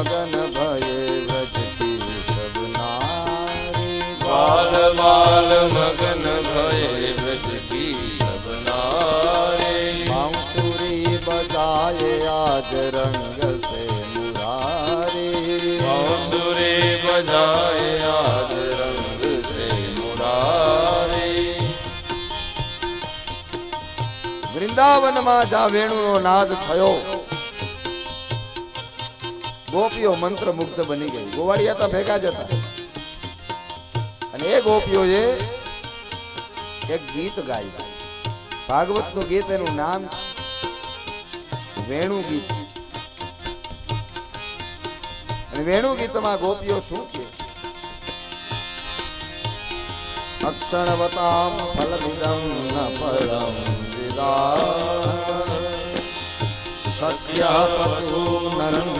મગન ભયે વ્રજતી સબ નારી બાલ બાલ મગન ભય વ્રજતી સબનારે બાંસુરી બજાય આજ રંગ સે મુરારી બાંસુરી બજાય આજ રંગ સે મુરારે વૃંદાવનમાં જ્યાં વેણુનો નાદ થયો ગોપીઓ મંત્ર મુક્ત બની ગઈ. ગોવાળિયા તો ભેગા જ અને એ ગોપીઓએ એક ગીત ગાયું. ભાગવતનું ગીત, એનું નામ વેણુ ગીત. અને વેણુ ગીતમાં ગોપીઓ શું છે? અક્ષણવતામ ફલમિદમ ન પરમ વિદા સસ્ય પશુ નરમિદે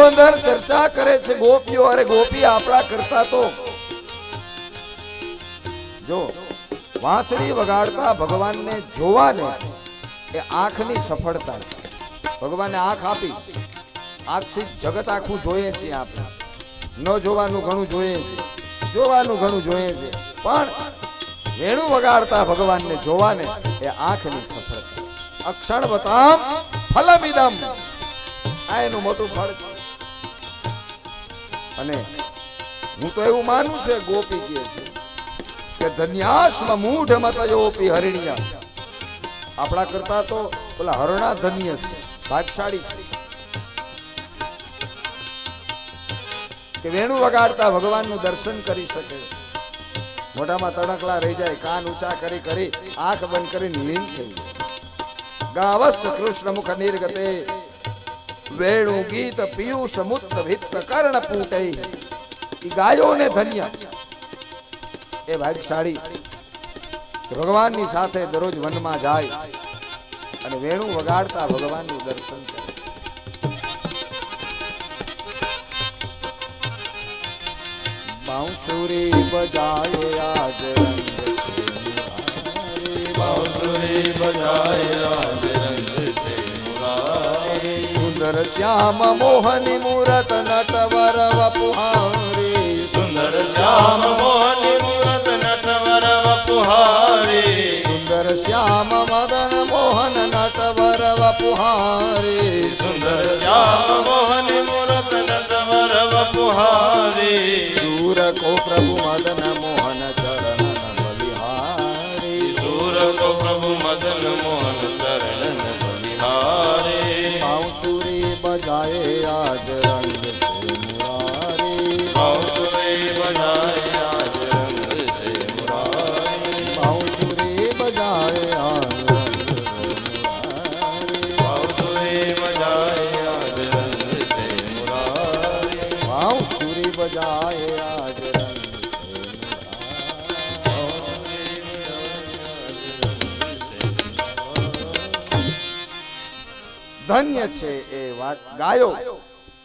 અંદરો ચર્ચા કરે છે. ગોપીઓ, અરે ગોપી આપણા કરતા તો જો વાંસળી વગાડતા ભગવાનને જોવાને એ આંખની સફળતા છે. ભગવાને આંખ આપી. આંખથી જગત આખું જોઈએ છીએ આપણે. ન જોવાનું ઘણું જોઈએ છે. જોવાનું ઘણું જોઈએ છે. પણ વેણું વગાડતા ભગવાનને જોવાને એ આંખની સફળતા. અક્ષણ બતામ ફલમિદમ. આ એનું મોટું ફળ છે. અને હું તો એવું માનું છે ગોપી કહે છે, કે ધન્યાસ્મ મૂઢ મતયોપી હરિણ્યા. આપણા કરતા તો પેલા હરણા ધન્ય છે, ભાગશાળી છે. કે વેણુ વગાડતા ભગવાનનું દર્શન કરી શકે. મોઢામાં તણકલા રહી જાય, કાન ઊંચા કરી કરી આંખ બંધ કરીને લીન થઈ જાય. ગાવસ્ય કૃષ્ણ મુખ નિર્ગતે વેણુ, ગીત, પિયુષ મુક્ત ભિત્ત કર્ણ પૂટે ઈ ગાયો ને ધન્ય. એ ભાગશાળી ભગવાનની સાથે દરરોજ વનમાં જાય અને વેણુ વગાડતા ભગવાનનું દર્શન કરે. બાંસુરી બજાય મુરારી. બાંસુરી બજાય મુરારી સુંદર શ્યામ મોહની મૂરત નટવર વપુહારી સુંદર શ્યામ મોહની મૂરત નટવર વપુહારી સુંદર શ્યામ મદન મોહન નટવર વપુહારી સુંદર શ્યામ મોહની મૂરત નટવર વપુહારી દૂર કો પ્રભુ મદન મોહન ધન્ય છે એ વાત ગાયો.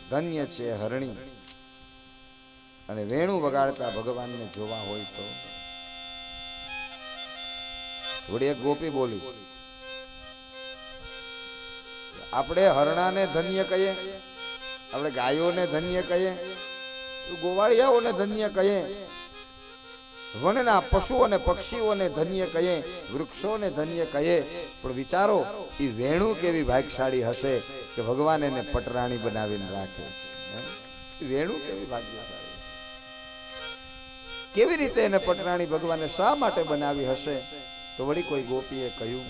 ધન્ય છે હરણી. અને વેણું વગાડતા ભગવાનને જોવા હોય તો? થોડી એક ગોપી બોલી, આપણે હરણાને ધન્ય કહીએ? આપણે ગાયોને ધન્ય કહીએ? ગોવાળિયાઓને ધન્ય કહીએ? વનના પશુ અને પક્ષીઓને ધન્ય કહીએ, વૃક્ષોને ધન્ય કહીએ પણ વિચારો એ વેણુ કેવી ભાગ્યશાળી હશે કે ભગવાન એને પટરાણી બનાવીને રાખે? વેણુ કેવી ભાગ્યશાળી કેવી રીતે એને પટરાણી ભગવાને શા માટે બનાવી હશે તો વળી કોઈ ગોપીએ કહ્યું,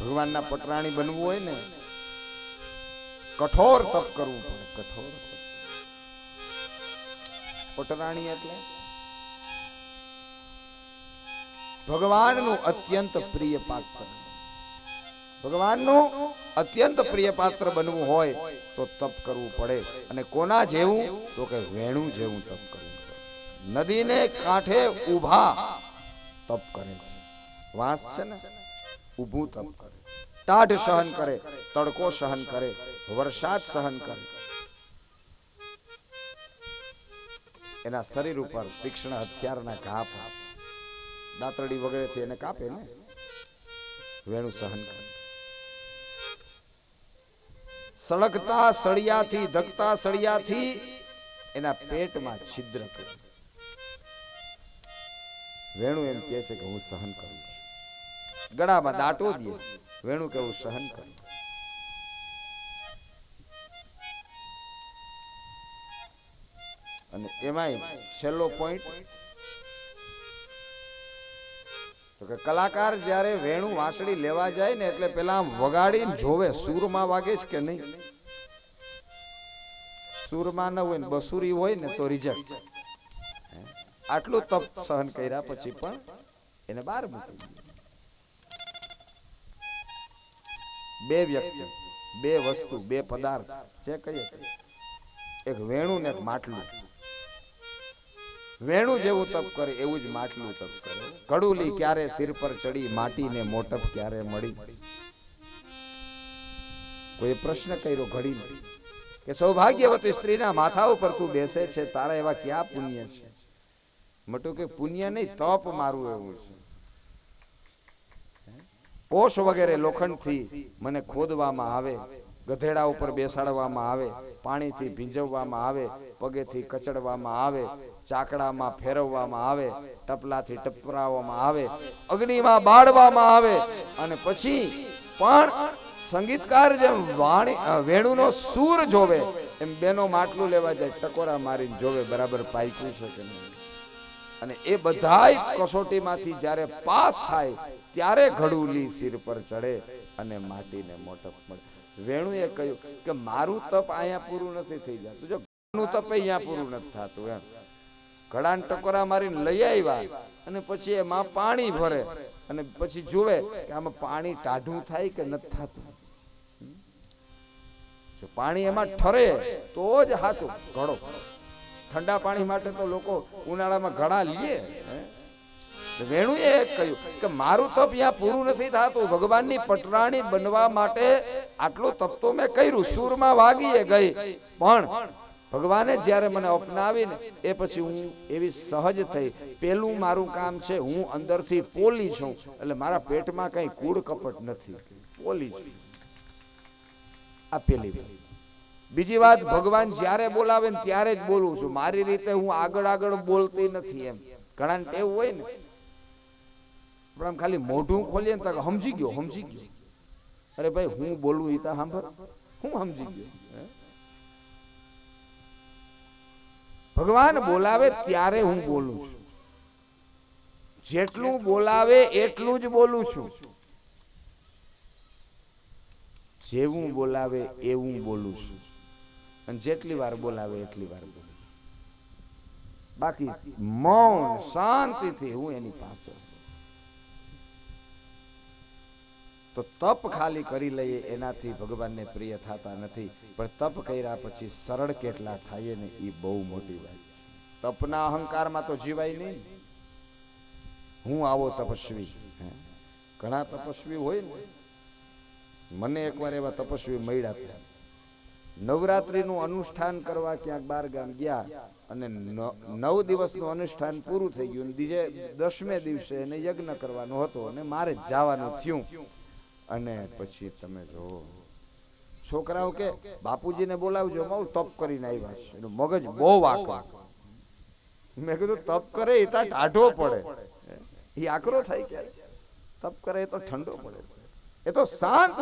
ભગવાનના પટરાણી બનવું હોય ને, કઠોર તપ કરવું પડે, કઠોર. પટરાણી એટલે? ભગવાનનું અત્યંત પ્રિય પાત્ર. ભગવાનનું અત્યંત પ્રિય પાત્ર બનવું હોય તો તપ કરવું પડે. અને કોના જેવું? તો કે વેણુ જેવું તપ કરવું પડે. નદીને કાંઠે ઊભા તપ કરે છે. વાંસ છે ને? ઊભું તપ કરે. ટાઢ સહન કરે, તડકો સહન કરે, વરસાદ સહન કરે. એના શરીર ઉપર તીક્ષ્ણ હથિયારના ઘા. દાતરડી વગેરેથી એને કાપે ને વેણુ સહન કરે. સળગતા સળિયાથી, ધકતા સળિયાથી એના પેટમાં છિદ્ર કરે વેણુ એમ કહે છે કે હું સહન કરું ગળામાં દાટો દે વેણુ કે હું સહન કરું અને એમાંય છેલ્લો પોઈન્ટ તો કે કલાકાર જ્યારે વેણું વાંસળી લેવા જાય ને એટલે પેલા વગાડીને જોવે સૂરમાં વાગે છે કે નહીં? સૂરમાં ન હોય ને, બસુરી હોય ને તો રિજેક્ટ આટલું તપ સહન કર્યા પછી પણ એને બહાર મૂકી બે વ્યક્તિ, બે વસ્તુ, બે પદાર્થ છે કહીએ એક વેણું ને એક માટલું. વેણું જેવું તપ કરે, એવું જ માટલું તપ કરે. કડુલી ક્યારે સિર પર ચડી, માટીને મોટપ ક્યારે મળી? કોઈ પ્રશ્ન કર્યો ઘડી કે સૌભાગ્યવતી સ્ત્રીના માથા ઉપર તું બેસે છે, તારા એવા ક્યાં પુણ્ય છે? મટુ કે, પુણ્ય નહીં, તપ મારું એવું છે. પોષ વગેરે લોખંડથી મને ખોદવામાં આવે, ગધેડા ઉપર બેસાડવામાં આવે, પાણીથી ભીંજવવામાં આવે, પગેથી કચડવામાં આવે ચાકડામાં ફેરવવામાં આવે, ટપલાથી ટપરાવવામાં આવે, અગ્નિમાં બાળવામાં આવે અને પછી પણ સંગીતકાર જેમ વાણી વેણુનો સૂર જોવે, એમ બેનો માટલું લેવા જાય, ટકોરા મારીને જોવે, બરાબર પાઈકું છે કે નહીં? અને એ બધાય કસોટીમાંથી જ્યારે પાસ થાય, ત્યારે ઘડુલી સિર પર ચડે અને માટીને મોટપ મળે. વેણુએ કહ્યું કે મારું તપ અહીંયા પૂરું નથી થઈ જતું. જો તપ અહીંયા પૂરું નથી થતું એમ. ઘડાને ટકોરા મારીને લઈ આવ્યા અને પછી એમાં પાણી ભરે અને પછી જુએ કે આમાં પાણી ટાઢું થાય કે નથી થતું. જો પાણી એમાં ઠરે તો જ સાચું ઘડો. ઠંડા પાણી માટે તો લોકો ઉનાળામાં ઘડા લે વેણુએ કહ્યું કે મારું તપ અહીંયા પૂરું નથી થતું. ભગવાનની પટરાણી બનવા માટે આટલું તપ તો મેં કર્યું. સૂરમાં વાગીએ ગઈ. પણ ભગવાને જ્યારે મને અપનાવીને એ પછી હું એવી સહજ થઈ. પેલું મારું કામ છે, હું અંદરથી પોલી છું. એટલે મારા પેટમાં કઈ કૂડ કપટ નથી. પોલી છું. આ પેલી. બીજી વાત, ભગવાન જ્યારે બોલાવે ને ત્યારે જ બોલું છું. મારી રીતે હું આગળ આગળ બોલતી નથી એમ. ઘણા ટેવ હોય ને. આપણે આમ ખાલી મોઢું ખોલીએ ને તો સમજી ગયો સમજી ગયો. અરે ભાઈ, હું બોલું એ તો સાંભળ. હું સમજી ગયો? ભગવાન બોલાવે ત્યારે હું બોલું છું. જેટલું બોલાવે એટલું જ બોલું છું. જેવું બોલાવે એવું બોલું છું. અને જેટલી વાર બોલાવે એટલી વાર બોલું બાકી મૌન શાંતિથી હું એની પાસે છું. તો તપ ખાલી કરી લઈએ, એનાથી ભગવાનને પ્રિય થતા નથી. પણ તપ કર્યા પછી સરળ કેટલા થાય ને એ બહુ મોટી વાત તપના અહંકારમાં તો જીવાય નહીં. હું આવો તપસ્વી. ઘણા તપસ્વી હોય ને. મને એકવાર એવા તપસ્વી મળ્યા હતા. નવરાત્રીનું અનુષ્ઠાન કરવા ક્યાંક બાર ગામ ગયા અને નવ દિવસનું અનુષ્ઠાન પૂરું થઈ ગયું. બીજે દસમે દિવસે એને યજ્ઞ કરવાનો હતો અને મારે જવાનું થયું. અને પછી તમે જો, છોકરાઓ કે, બાપુજીને બોલાવજો હું તપ કરીને આવ્યા છે. એનું મગજ બહુ વાંકો મેં કીધું, તપ કરે એ તો ટાઢો પડે. એ આકરો થાય છે. તપ કરે એ તો ઠંડો પડે એ તો શાંત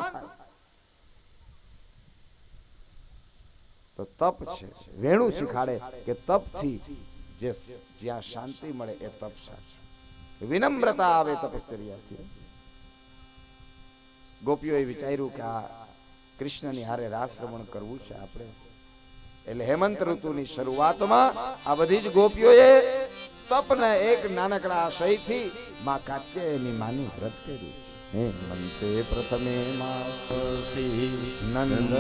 તો તપ છે. વેણું શીખાડે કે તપથી જે જ્યાં શાંતિ મળે એ તપ સાચું. વિનમ્રતા આવે તપશ્ચર્યાથી. ગોપીઓએ વિચાર્યું કે આ કૃષ્ણની હારે રાસ રમણ કરવું છે આપણે. એટલે હેમંત ઋતુની શરૂઆતમાં આ બધી જ ગોપીઓએ તપને એક નાનકડા આશયથી માં કાત્યાયની માનું વ્રત કર્યું. હેમંતે પ્રથમે માસી નંદ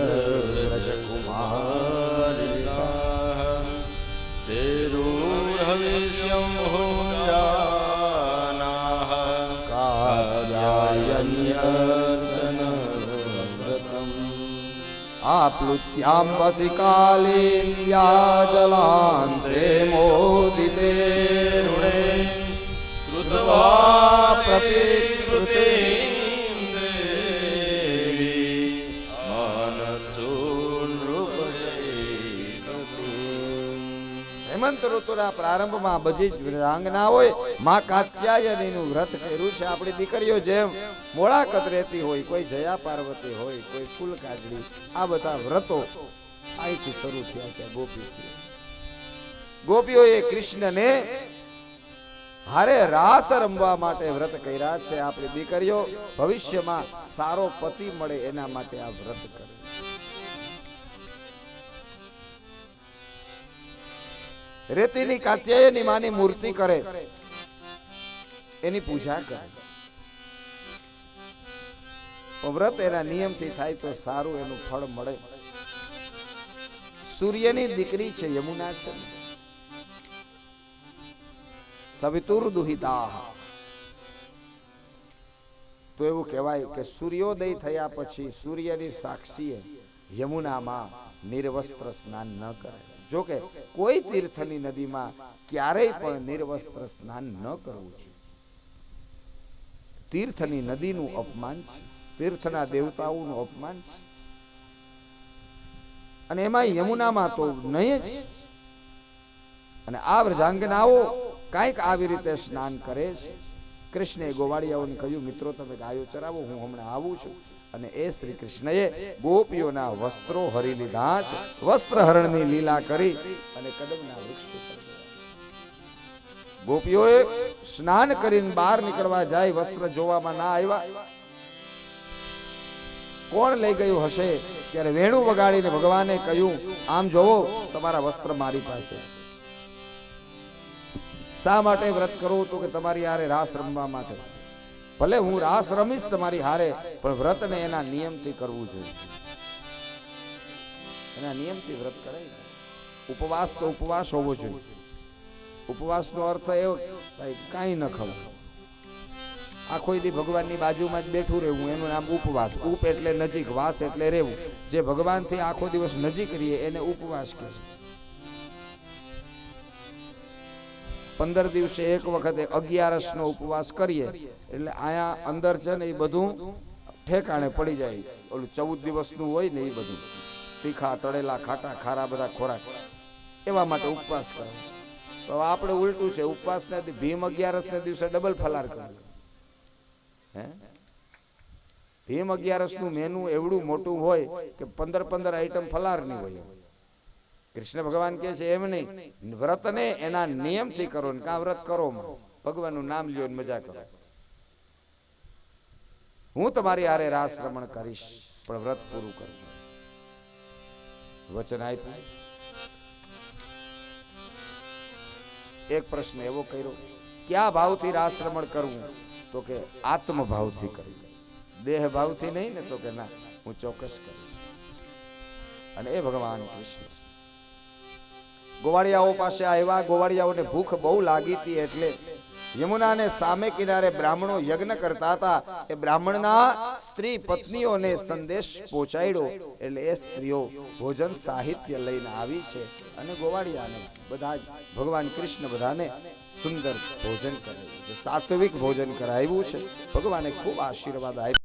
રજકુમાર તેરુર્હવિષ્યમ ભોજાનાઃ આપ્લુત્યાંબસि કાલિન્યા જલાંતે મોદિતે ઋણે કૃત્વા પ્રતિકૃતિં ઋતુના પ્રારંભમાં બધી જ હોય. માં કાત્યાયનીનું વ્રત કર્યું છે આપણી દીકરીઓ જેમ. મોળાકત રહેતી હોય, કોઈ જયા પાર્વતી હોય, કોઈ ફૂલ કાજળી. આ બધા વ્રતો અહીંથી શરૂ થયા છે ગોપીથી. ગોપીઓએ કૃષ્ણને હારે રાસ રમવા માટે વ્રત કર્યા છે આપણી દીકરીઓ. ભવિષ્યમાં સારો પતિ મળે એના માટે આ વ્રત કરે રેતીની કાત્યાયની માની મૂર્તિ કરે. એની પૂજા કરે. વ્રત એના નિયમથી થાય તો સારું એનું ફળ મળે. સૂર્યની દીકરી છે, યમુના છે. સવિતુર દુહિતા તો એવું કહેવાય કે સૂર્યોદય થયા પછી સૂર્યની સાક્ષીએ યમુનામાં નિર્વસ્ત્ર સ્નાન ન કરે જો કે કોઈ તીર્થની નદીમાં ક્યારેય પણ નિર્વસ્ત્ર સ્નાન ન કરવું છે તીર્થની નદીનું અપમાન છે. તીર્થના દેવતાઓનું અપમાન છે. અને એમાં યમુનામાં તો નહીં જ. અને આ વ્રજાંગનાઓ કાંઈક આવી રીતે સ્નાન કરે છે. કૃષ્ણે ગોવાળિયાઓને કહ્યું, મિત્રો, તમે ગાયો ચરાવો, હું હમણાં આવું છું. અને એ શ્રી કૃષ્ણએ ગોપીઓના વસ્ત્રો હરી લીધા વસ્ત્ર હરણની લીલા કરી અને કદમના વૃક્ષ ગોપીઓએ સ્નાન કરીને બહાર નીકળવા જાય, વસ્ત્ર જોવામાં ના આવ્યા. કોણ લઈ ગયું હશે? ત્યારે વેણુ વગાડીને ભગવાને કહ્યું, આમ જોવો, તમારા વસ્ત્ર મારી પાસે છે. શા માટે વ્રત કરો તો કે તમારી હારે રાસ રમવા માટે? ભલે હું રાસ રમીશ તમારી હારે, પણ વ્રતને એના નિયમથી કરવું જોઈએ. એના નિયમથી વ્રત કરાય ઉપવાસ તો ઉપવાસ હોવો જોઈએ. ઉપવાસનો અર્થ એવો ભાઈ કાંઈ ન ખવાય આખો દી ભગવાનની બાજુમાં જ બેઠું રહેવું, એનું નામ ઉપવાસ. ઉપ એટલે નજીક, વાસ એટલે રહેવું. જે ભગવાનથી આખો દિવસ નજીક રહીએ, એને ઉપવાસ કહે છે. પંદર દિવસે એક વખતે અગિયારસ નો ઉપવાસ કરીએ. એટલે આયા અંદર છે ને એ બધું ઠેકાણે પડી જાય. ઓલું ચૌદ દિવસનું હોય ને એ બધું. તીખા, તળેલા, ખાટા, ખારા બધા ખોરાક. એવા માટે ઉપવાસ કરે. તો આપણે ઉલટું છે ઉપવાસ નથી ભીમ અગિયારસ ના દિવસે ડબલ ફલાર કરે. હે? ભીમ અગિયારસનું મેનુ એવડું મોટું હોય કે પંદર પંદર આઈટમ ફલારની હોય. કૃષ્ણ ભગવાન કે છે, એમ નહીં. વ્રતને એના નિયમથી કરો ને કા વ્રત કરો. ભગવાનનું નામ લ્યો મજા કરો. હું તમારી આરે રાસ રમણ કરીશ, પણ વ્રત પૂરું કરજો. વચન આપ્યું. એક પ્રશ્ન એવો કર્યો, ક્યાં ભાવથી રાસ રમણ કરવું? તો કે આત્મ ભાવથી કરવું. દેહ ભાવથી નહીં ને તો કે, ના, હું ચોક્કસ કરીશ. અને એ ભગવાન કૃષ્ણ. ગોવાળિયાઓ પાસે આવ્યા. ગોવાળિયાઓને ભૂખ બહુ લાગી હતી એટલે યમુનાને સામે કિનારે બ્રાહ્મણો યજ્ઞ કરતા હતા. એ બ્રાહ્મણના સ્ત્રી પત્નીઓને સંદેશ પહોંચાડ્યો. એટલે એ સ્ત્રીઓ ભોજન સાહિત્ય લઈને આવી છે અને ગોવાળિયાને બધા ભગવાન કૃષ્ણ બધાને સુંદર ભોજન કરાવ્યું છે. સાત્વિક ભોજન કરાવ્યું છે. ભગવાને ખૂબ આશીર્વાદ આપ્યા.